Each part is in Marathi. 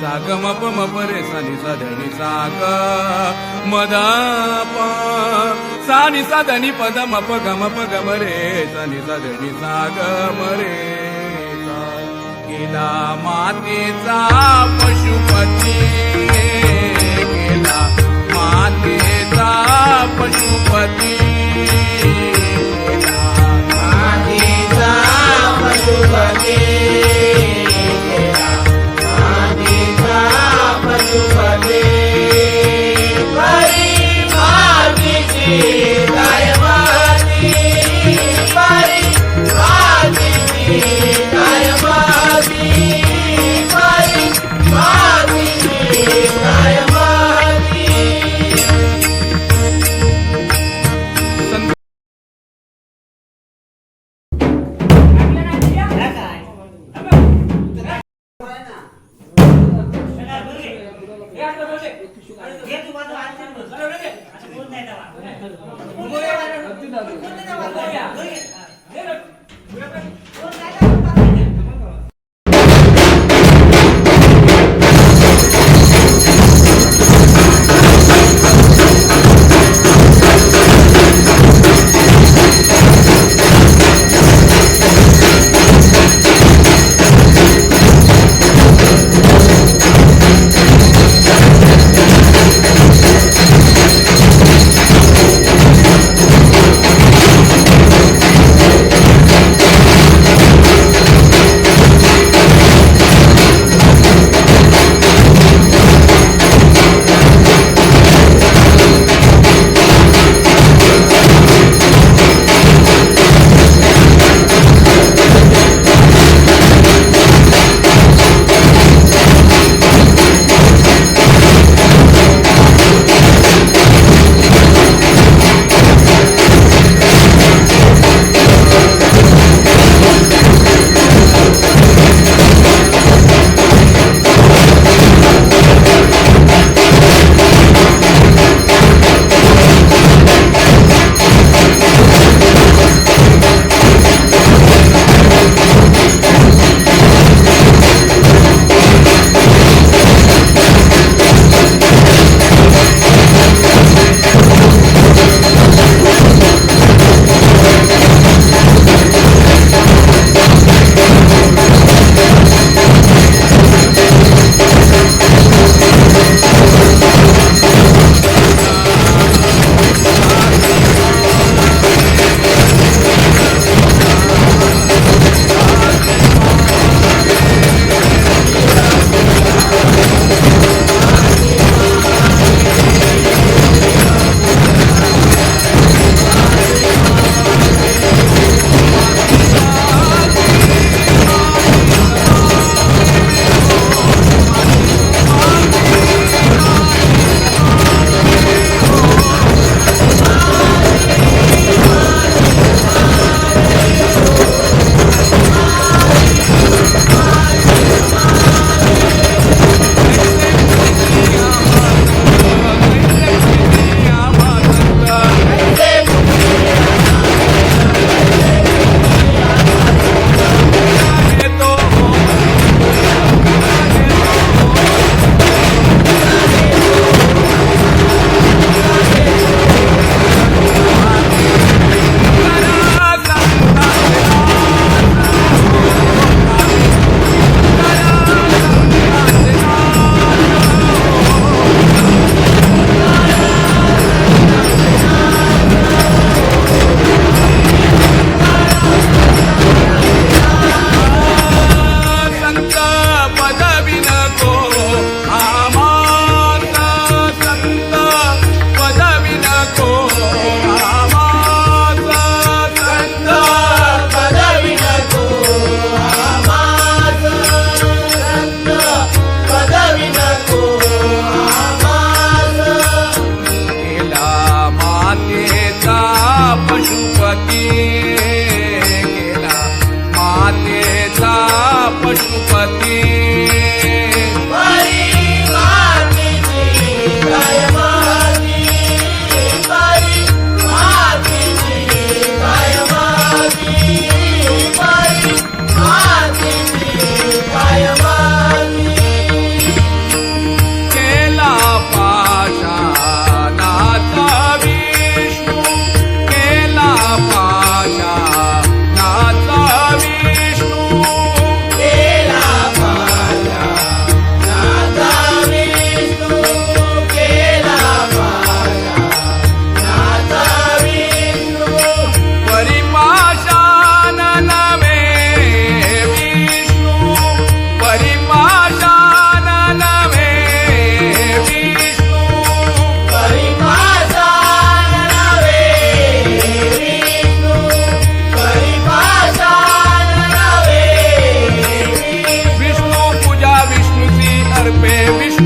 सागमप मपरे सानी साधनी साग मदाप सानी साधनी पद मप गम गम रे सानी साधनी साग मरे केला मातेचा Pashupati. Pashupati मातेचा Pashupati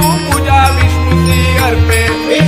não podia me explodir, arpejo.